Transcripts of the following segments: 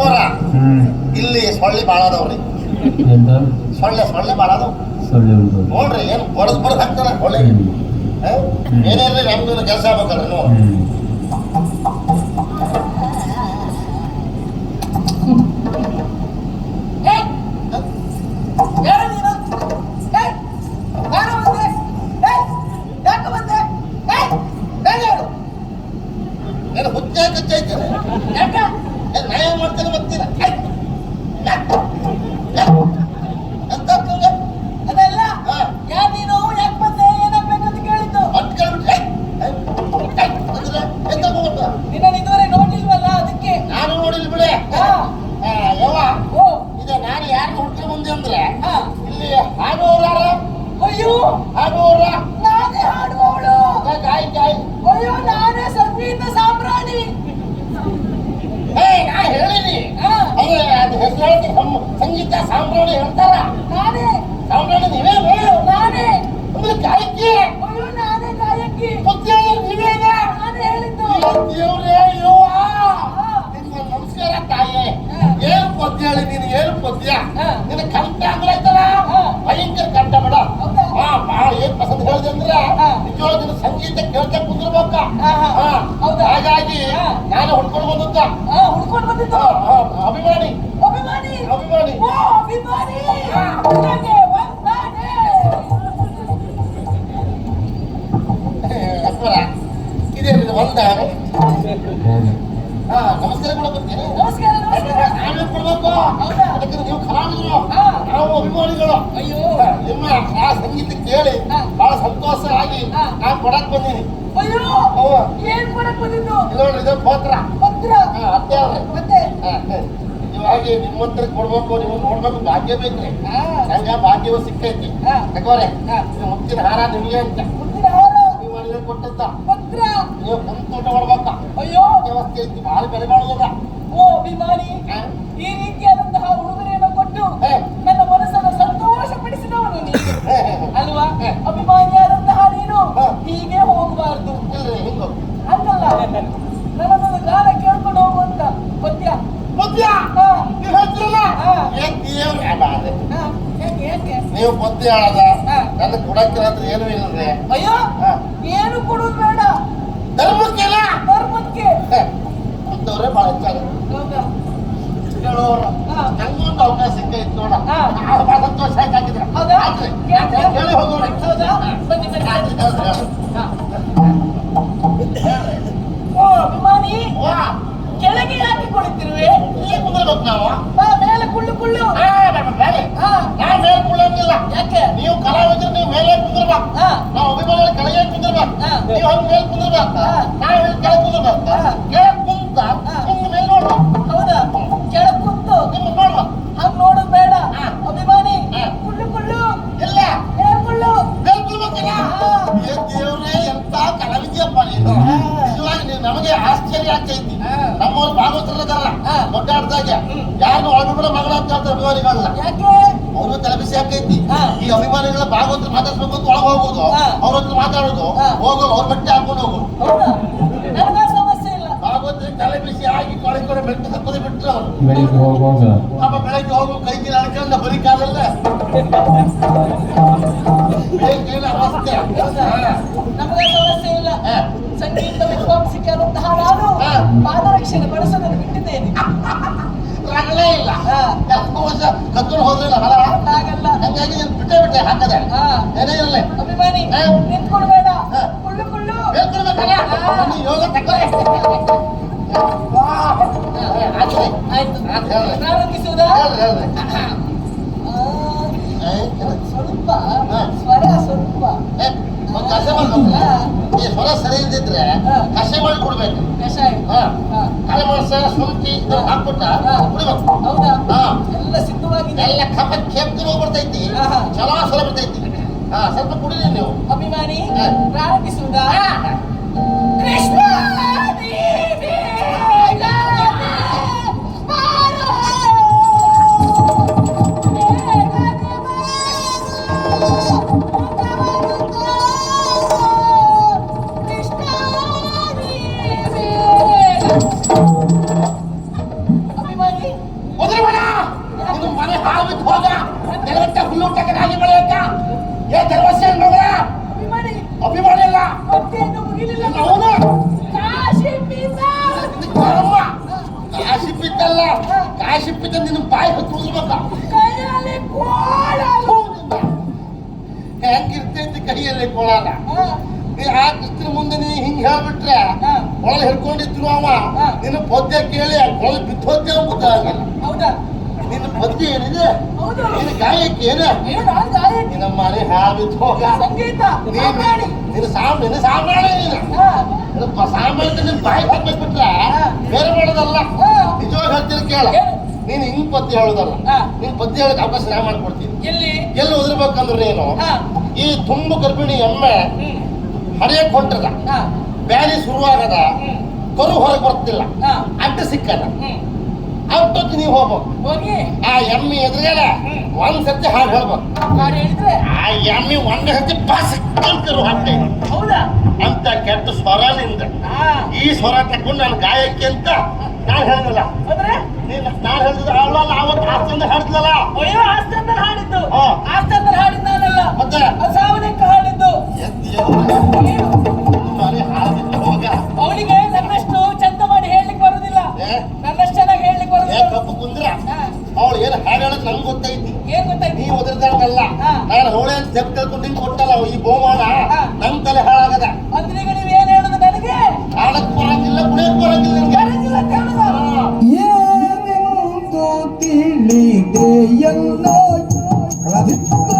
ಹ್ಮ್ ಇಲ್ಲಿ ಸೊಳ್ಳೆ ಭಾಳ ಅದಾವ್ರಿ ಸೊಳ್ಳೆ ಸೊಳ್ಳೆ ಭಾಳ ಅದಾವ ನೋಡ್ರಿ ಏನು ಬಡದ್ ಬಡದ್ ಹಾಕ್ತಾರ ಸೊಳ್ಳೆ ಏನೇನ್ರಿ? ಏನಿರ್ಲಿ ನಮ್ದು ಕೆಲಸ ಆಗ್ಬೇಕಲ್ಲ ನೀವು ಹ್ಮ್ ಯಾರು ನೀನು ಏಯ್! ಯಾರು ಬಂದೆ ಏಯ್! ಯಾಕೆ ಬಂದೆ ಏಯ್! ಬೇಗ ಹೇಳು. ಏನು ಹುಚ್ಚ ಕಚ್ಚ ಐತೆ ಯಾಕೆ? ಏನ್ ನಾ ಏನ್ ಮಾಡ್ತೇನೆ ಗೊತ್ತಿಲ್ಲ ಐ! ಯಾಕ್? ಯಾಕ್? ಎಂತ ಆಗ್ತದೆ? ಅದಲ್ಲ ಹಾ. ಯಾರು ನೀನು ಯಾಕೆ ಬಂದೆ ಏನಾಗ್ಬೇಕಂತ ಕೇಳಿದ್ದು ಅಟ್ ಕೇಳ್ಬಿಟ್ಟು ಐ! ಐ! ಐ! ಅಂದ್ರೆ ಎಂತ ಹೋಗ್ಬೇಕು? ನಿನ್ನ ಇದುವರೆಗೆ ನೋಡ್ಲಿಲ್ವಲ್ಲ ಅದಕ್ಕೆ ನಾನು ನೋಡಿಲ್ಲ ಬಿಡೆ ಹಾ ಆ, ಯವ್ವ ಓ ಇದು ನಾನು ಯಾರು ಹುಡ್ಕೊಂಡು ಬಂದೆ ಅಂದ್ರೆ ಹಾ ಇಲ್ಲಿ ಹಾಡುವವ್ರು ಯಾರು ಅಯ್ಯೋ ಹಾಡುವವ್ರ ನಾನೇ ಹಾಡುವವಳು ಗಾಯ ಗಾಯ ಅಯ್ಯೋ ನಾನೇ ಸಂಗೀತ ಸಾಮ್ರಾಣಿ ಏ ನಾ ಹೇಳಿನಿ ಹಾ ಅದೇ ಅದು ಹೆಸರು ಹೇಳ್ತಿ ಸಂ- ಸಂಗೀತ ಸಾಂಬ್ರಾಣಿ ಹೇಳ್ತಾರ ನಾನೇ ಸಾಂಬ್ರಾಣಿ ನೀವೇನು ನಾನೇ ಅಂದ್ರೆ ಗಾಯಕಿ ಅಯ್ಯೋ ನಾನೇ ಗಾಯಕಿ ಪದ್ಯ ನೀವೇನ ನಾನೇ ಹೇಳಿದ್ದು ದೇವ್ರೇ ಯವ್ವ ನಿನ್ನ ನಮಸ್ಕಾರ ತಾಯಿ ಏನು ಪದ್ಯ ಹೇಳಿ ನೀನು ಏನು ಪದ್ಯ ಹಾ. ನಿನ್ನ ಕಂಠ ಅಂದ್ರೆ ಐತಲ್ಲ ಹಾ. ಭಯಂಕರ ಕಂಠ ಬೇಡ ಹೌದಾ? ಹಾ ಭಾಳ ಏನ್ ಪಸಂದ್ ಹೇಳ್ದೆ ಅಂದ್ರೆ ಹಾ. ನಿಜವಾಗ್ಲೂ ಸಂಗೀತ ಕೇಳ್ತಾ ಕುಂದಿರ್ಬೇಕ ಹಾ, ಹಾ. ಹಾ. ಹೌದಾ? ಹಾಗಾಗಿ. ನಾನು ಹುಡ್ಕೊಂಡು ಬಂದದ್ದ. ಹಾ ಹುಡ್ಕೊಂಡು ಬಂದಿದ್ದು? ಅಭಿಮಾನಿ. ಅಭಿಮಾನಿ? ಅಭಿಮಾನಿ. ಅಭಿಮಾನಿ! ಇದೇ ಒಂದ? ಹೌದು ಹಾ ನಮಸ್ಕಾರ ಕೂಡ ಬರ್ತೀನಿ ನಮಸ್ಕಾರ ನಾವೇ ಕೊಡ್ಬೇಕು? ನೀವು ಹಾ. ನಾವು ಅಭಿಮಾನಿಗಳು. ಅಯ್ಯೋ. ನಿಮ್ಮ ಆ ಸಂಗೀತ ಕೇಳಿ ಹಾ. ಆಗಿ. ನಾನು ಕೊಡಕ್ ಬಂದೀನಿ. ಅಯ್ಯೋ ಓ ಏನ್ ಮಾಡಕ್ ಬಂದಿದ್ದು? ನೋಡ್ರಿ ಇದು ಪತ್ರ. ಪತ್ರ? ಅತ್ತೆ ಅವ್ರೆ. ಮತ್ತೆ? ಹಾ, ಹಾ. ನೀವಾಗಿ ನಿಮ್ಮಂತರ ಕೊಡ್ಬೇಕು ನೀವು ನೋಡ್ಬೇಕು ಭಾಗ್ಯ ಬೇಕ್ರಿ. ನಂಗ ಭಾಗ್ಯವ ಸಿಕ್ಕೈತಿ. ಇದು ಮುತ್ತಿನ ಹಾರ ನಿಮಗೆ ಅಂತ. ಮುತ್ತಿನ ಹಾರ? ಅಭಿಮಾನಿಗಳು ಕೊಟ್ಟದ್ದ. ಪತ್ರ? ನೀವು ಕುಂತ ಊಟ ಮಾಡ್ಬೇಕ? ಅಯ್ಯೋ. ವ್ಯವಸ್ಥೆ ಐತಿ ಭಾಳ ಬೆಲೆ ಬಾಳೋದ ಓ ಅಭಿಮಾನಿ. ಈ ರೀತಿಯಾದಂತಹ ಉಡುಗೊರೆಯನ್ನು ಕೊಟ್ಟು ನನ್ನ ಮನಸ್ಸನ್ನು ಸಂತೋಷಪಡಿಸಿದವನು ನೀನು ಹೇ, ಹೇ, ಹೇ. ಅಲ್ವಾ ಹೇ. ಅಭಿಮಾನಿಯಾದಂತಹ ನೀನು ಹಾ. ಹೀಗೆ ಹೋಗಬಾರ್ದು ಇಲ್ರಿ ಹಿಂಗು ಹಂಗಲ್ಲ ನನ್ನದೊಂದು ಗಾನ ಕೇಳ್ಕೊಂಡು ಹೋಗುವಂತ ಪದ್ಯ ಪದ್ಯ ಹಾ. ನೀವು ಹೇಳ್ತಿರಲ್ಲ ಹಾ. ಏನ್ ದೇವ್ರ ಅಬಾದೆ. ಹಾ, ಹೇಗೆ ಹೇಗೆ ಹೇಳದ. ನನ್ನ ಕೊಡಕ್ಕಿಲ್ಲ ಅಂದ್ರೆ ಏನು ಇಲ್ಲರಿ ಅಯ್ಯೋ. ಏನು ಕೊಡುದು ಬೇಡ. ಧರ್ಮಕ್ಕೆಲ್ಲ? ಧರ್ಮಕ್ಕೆ. ಅಂತವ್ರೆ ಬಹಳ ಹೆಚ್ಚಾಗುತ್ತೆ. ನಂಗೊಂದು ಅವಕಾಶ ಸಿಕ್ಕೈತಿ ನೋಡ. ಬಹಳ ಸಂತೋಷ ಆಯ್ತ್ರಿ. ಹೇಳಿ ಹೋಗೋಣ. ಓ ಅಭಿಮಾನಿ. ಕೆಳಗೆ ಹಾಕಿ ಕುಳಿತಿರುವೆ? ಇಲ್ಲಿ ಕುಂದ್ರಬೇಕು ನಾವು. ಮೇಲೆ ಕುಳ್ಳು ಕುಳ್ಳು ಹಾ, ನಮ್ಮ ಬೇರೆ. ಹಾ ನಾ ಮೇಲೆ ಕುಳ್ಳಂಗಿಲ್ಲ ಯಾಕೆ? ನೀವು ಕಲಾವಿದ್ರು ನೀವು ಮೇಲೆ ಕುಂದ್ರಬೇಕು ನಾವು ಅಭಿಮಾನಿಗಳು ಕೆಳಗೆ ಕುಂದ್ರಬೇಕು ನೀವು ಹಂಗ ಮೇಲೆ ಕುಂದ್ರಬೇಕು. ನಾವು ಕೆಳಗೆ ಕುಂದ್ರಬೇಕು. ಕೆಳಗೆ ಕುಂತ. ಹಿಂಗ ಮೇಲೆ ನೋಡ್ಬೇಕು. ಹೌದಾ? ಕೆಳಗ್ ಕುಂತು. ನಿಮ್ಮ ಹಂಗ್ ನೋಡೋದ್ ಬೇಡ. ಅಭಿಮಾನಿ. ಕುಳ್ಳು ಕುಳ್ಳು. ಇಲ್ಲ. ಮೇಲ್ ಕುಳ್ಳು. ಮೇಲೆ ಕುಳ್ಬೇಕಲ್ಲ. ಏ ದೇವ್ರೇ ಎಂತ ಕಲಾವಿದ್ಯಪ್ಪ ನೀನು. ನಿಜವಾಗಿ ನೀನು ನಮಗೆ ಆಶ್ಚರ್ಯ ಆಗ್ತೈತಿ. ನಮ್ಮವ್ರು. ದೊಡ್ಡ ಆಡ್ದಾಗ. ಯಾರನ್ನು ಒಳಬಿಡ ಮಗಳ ಅಂತ ಹೇಳ್ತಾರೆ ಅಭಿಮಾನಿಗಳನ್ನ. ಯಾಕೆ? ಅವರು ತಲೆಬಿಸಿ ಆಗ್ತೈತಿ. ಈ ಅಭಿಮಾನಿಗಳ ಭಾಗವತರ ಮಾತಾಡ್ಸ್ಬೇಕು ಅಂತ ಒಳಗೆ ಹೋಗೋದು ಹಾ. ಅವ್ರ ಹತ್ರ ಮಾತಾಡೋದು. ಹಾ. ಹೋಗೋದು ಅವ್ರ ಬಟ್ಟೆ ಹಾಕೊಂಡು ಹೋಗೋದು ಹೌದಾ. ನನಗ ಸಮಸ್ಯೆ ಇಲ್ಲ. ಭಾಗವತರಿಗೆ ತಲೆ ಬಿಸಿ ಆಗಿ ಕೊಳೆ ಕೊಳೆ ಬೆಟ್ಟು ಹಾಕೋದೇ ಬಿಟ್ರು ಅವರು. ಪಾಪ ಬೆಳಗ್ಗೆ ಹೋಗು ಕೈ ಚೀಲ ಅಡ್ಕೊಂಡ ಬರೀ ಕಾಲಲ್ಲ. ಅವಸ್ಥೆ. ನಮಗೆ ಸಮಸ್ಯೆ ಇಲ್ಲ. ಸಂಗೀತ ವಿದ್ವಾಂಸಕರಾದಂತಹ ನಾನು. ಪಾದರಕ್ಷಣೆ ಬಳಸೋದನ್ನು ಬಿಟ್ಟಿದ್ದೇನೆ. ರಗಳೆ ಇಲ್ಲ. ಹತ್ತು ವರ್ಷ ಕತ್ತಲು ಹೋದ್ರಿಲ್ಲ ಹೊಲ ಹಾಗಲ್ಲ ಹಂಗಾಗಿ ನೀನು ಬಿಟ್ಟೆ ಬಿಟ್ಟೆ ಹಾಕದೆ? ಏನೇ ಇರಲಿ. ಅಭಿಮಾನಿ ನಿಂತ್ಕೊಡ್ಬೇಡ. ಕುಳ್ಳು ಕುಳ್ಳು. ಹೇಳ್ತಿರ್ಬೇಕಲ್ಲ ನೀ ನೀನು ಯೋಗ ಆಯ್ತು. ಆಯ್ತು. ಏನು? ಸ್ವಲ್ಪ ಸ್ವರಾ ಸ್ವಲ್ಪ. ಮಾಡ್ಬೇಕು. ಈ ಸ್ವರ ಸರಿ ಇದ್ದಿದ್ರೆ ಹಾ. ಕಷೆ ಮಾಡಿ ಕೊಡ್ಬೇಕು. ಕಷಾಯ. ಕಾಳುಮೆಣಸ ಶುಂಠಿ ಹಾಕ್ಬಿಟ್ಟ. ಕುಡಿಬೇಕು. ಹೌದಾ? ಹಾ. ಎಲ್ಲ ಸಿದ್ಧವಾಗಿದೆ. ಎಲ್ಲ ಕೆಂಪು ಹೋಗ್ಬಿಡ್ತೈತಿ. ಹಾ, ಹಾ. ಚಲೋ ಸ್ವರ ಬರ್ತೈತಿ ಹಾ ಸ್ವಲ್ಪ ಕುಡೀರಿ ನೀವು. ಅಭಿಮಾನಿ. ಪ್ರಾರಂಭಿಸುವುದಾ? ಕೃಷ್ಣ! ಹಾಳು ಬಿದ್ದು ಹೋಗ ನೆಲಗಟ್ಟ ಹುಲ್ಲುಟ್ಟಕ್ಕೆ ರಾಗಿ ಬೆಳೆಯಕ್ಕ ಏ ಧರ್ಮಸ್ಥಳ ನೋಡ ಅಭಿಮಾನಿ ಮುಗಿಲಿಲ್ಲ. ಅವನು. ಕಾಶಿ ಪಿತ್ತಲ್ಲ ಕಾಶಿ ಪಿತ್ತ ನಿನ್ನ ಬಾಯಿ ಹೊತ್ತು ಉಳ್ಬೇಕ ಕೈಯಲ್ಲಿ ಕೋಡಲು ಹೆಂಗಿರ್ತೈತಿ ಕೈಯಲ್ಲಿ ಕೋಳಾಲ ನೀ ಆ ಕೃಷ್ಣನ ಮುಂದೆ ನೀ ಹಿಂಗ್ ಹೇಳ್ಬಿಟ್ರೆ ಆ ಕೊಳಲ್ ಹಿಡ್ಕೊಂಡಿದ್ರು ಅವ. ನಿನ್ನ ಪದ್ಯ ಕೇಳಿ ಆ ಕೊಳಲ್ ಬಿದ್ದೋದ್ದೆ ಆಗಲ್ಲ ಹೌದಾ? ನಿನ್ನ ಪದ್ಯ ಏನಿದೆ? ಹೌದು. ನಿನ್ನ ಗಾಯಕ್ಕೆ ಏನ? ಏನು ಗಾಯ ನಿನ್ನ ಮನೆ ಹಾಳು ಬಿದ್ದು ಹೋಗ. ಸಂಗೀತ ನೀನ್ ನಿನ್ನ ಸಾಮ್ ನಿನ್ನ ಸಾಂಬ್ರಾಣಿ ನೀನು. ಹಾ, ನಿನ್ನ ಸಾಂಬ್ರಾಣಿ ನಿನ್ನ ಬಾಯಿ ಹಾಕ್ಬಿಟ್ರೆ ಬೇರೆ ಮಾಡೋದಲ್ಲ ಹಾ. ನಿಜವಾಗಿ ಹೇಳ್ತೀನಿ ಕೇಳ. ಏನು? ನೀನು ಹಿಂಗ್ ಪದ್ಯ ಹೇಳೋದಲ್ಲ. ಹಾ. ನೀನ್ ಪದ್ಯ ಹೇಳಕ್ ಅವಕಾಶ ನಾ ಮಾಡ್ಕೊಡ್ತೀನಿ. ಎಲ್ಲಿ? ಎಲ್ಲಿ ಓದಿರ್ಬೇಕಂದ್ರೆ ನೀನು ಹಾ. ಈ ತುಂಬು ಗರ್ಭಿಣಿ ಎಮ್ಮೆ ಹ್ಮ್. ಹರಿಯಕ್ ಹೊಂಟದ. ಹಾ, ಬ್ಯಾಲಿ ಶುರುವಾಗದ. ಹ್ಮ್. ಕರು ಹೊರಗೆ ಬರ್ತಿಲ್ಲ. ಹಾ, ಅಡ್ಡ ಸಿಕ್ಕದ. ಹ್ಮ್. ಅಷ್ಟೊತ್ತು ನೀವು ಹೋಗ್ಬೇಕು. ಹೋಗಿ. ಆ ಎಮ್ಮಿ ಎದುರುಗಡೆ. ಒಂದ್ ಸತಿ ಹಾಡು ಹೇಳ್ಬೇಕು ಹೇಳಿದ್ರೆ? ಆ ಎಮ್ಮಿ ಒಂದ್ ಸತಿ ಪಾಸ್ ಕಲ್ತಿರು ಹಾಡ್ತೇ ಹೌದಾ? ಅಂತ ಕೆಟ್ಟ ಸ್ವರ ನಿಂದ ಈ ಸ್ವರ ತಕೊಂಡು ನಾನು ಗಾಯಕ್ಕೆ ಅಂತ ನಾನು ಹೇಳಿಲ್ಲ ಅಂದ್ರೆ? ನೀನು ನಾನು ಹೇಳಿದ್ರೆ ಅಲ್ಲ ಅವತ್ತು ಆಸ್ತಂದ ಹಾಡಿದ್ಲಲ್ಲ ಅಯ್ಯೋ ಆಸ್ತಂದ ಹಾಡಿದ್ದು. ಆಸ್ತಂದ ಆಸ್ತಂದರ್ ಹಾಡಿದ್ ನಾನಲ್ಲ ಮತ್ತೆ? ಸಾವನಿಕ ಹಾಡಿದ್ದು. ಅವನಿಗೆ ಗೊತ್ತೈತಿ ಏನ್ ಗೊತ್ತೈತಿ ನೀ ಓದಿರ್ದಂಗಲ್ಲ ನಾನು ಹೋಳೆ ಅಂತ ಜಪ್ ತಿಳ್ಕೊಂಡು ನಿಂಗೆ ಕೊಟ್ಟಲ್ಲ ಈ ಬಹುಮಾನ. ನಮ್ ತಲೆ ಹಾಳಾಗದ. ಅಂದ್ರೆ ಈಗ ನೀವ್ ಏನ್ ಹೇಳುದು ನನಗೆ? ಹಾಡಕ್ ಬರಂಗಿಲ್ಲ ಕುಡಿಯಕ್ ಬರಂಗಿಲ್ಲ ನಿನ್ಗೆ. ಬರಂಗಿಲ್ಲ? ಏನೆಂದು ತಿಳಿದೆಯಲ್ಲ ರವಿಪ್ರಭೋಜಿತದ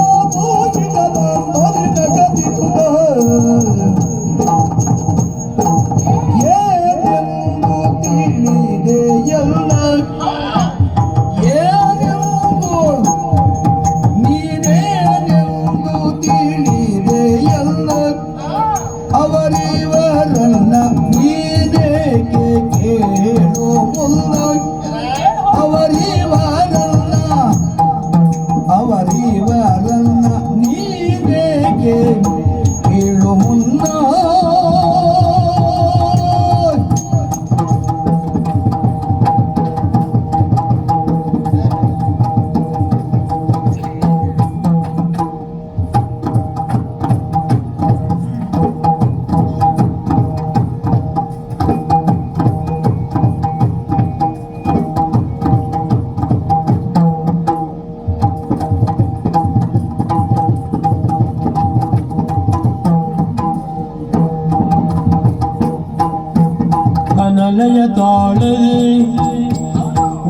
ಗನಲಯ ತಾಳದೆ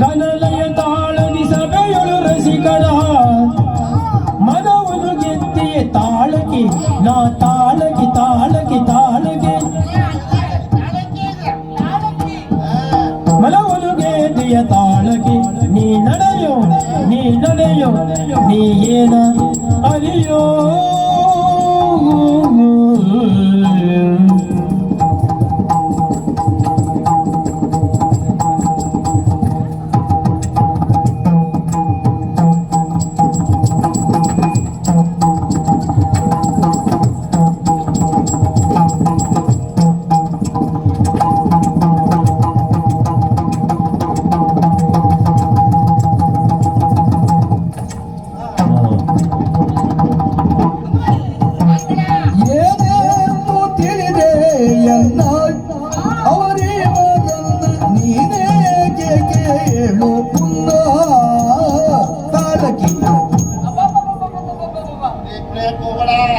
ಗನಲಯ ತಾಳದಿ ಸಭೆಯೊಳು ರಸಿಕರ ಮನವನ್ನು ಗೆದ್ದಿಯ ತಾಳಕಿ ನಾ ತಾಳಕಿ ತಾಳಕಿ ತಾಳಗೆ ಮನವನ್ನು ಗೆದ್ದಿಯ ತಾಳಕಿ ನೀ ನಡೆಯೋ ನೀ ನಡೆಯೋ, ನೀ ಏನ ಅರಿಯೋ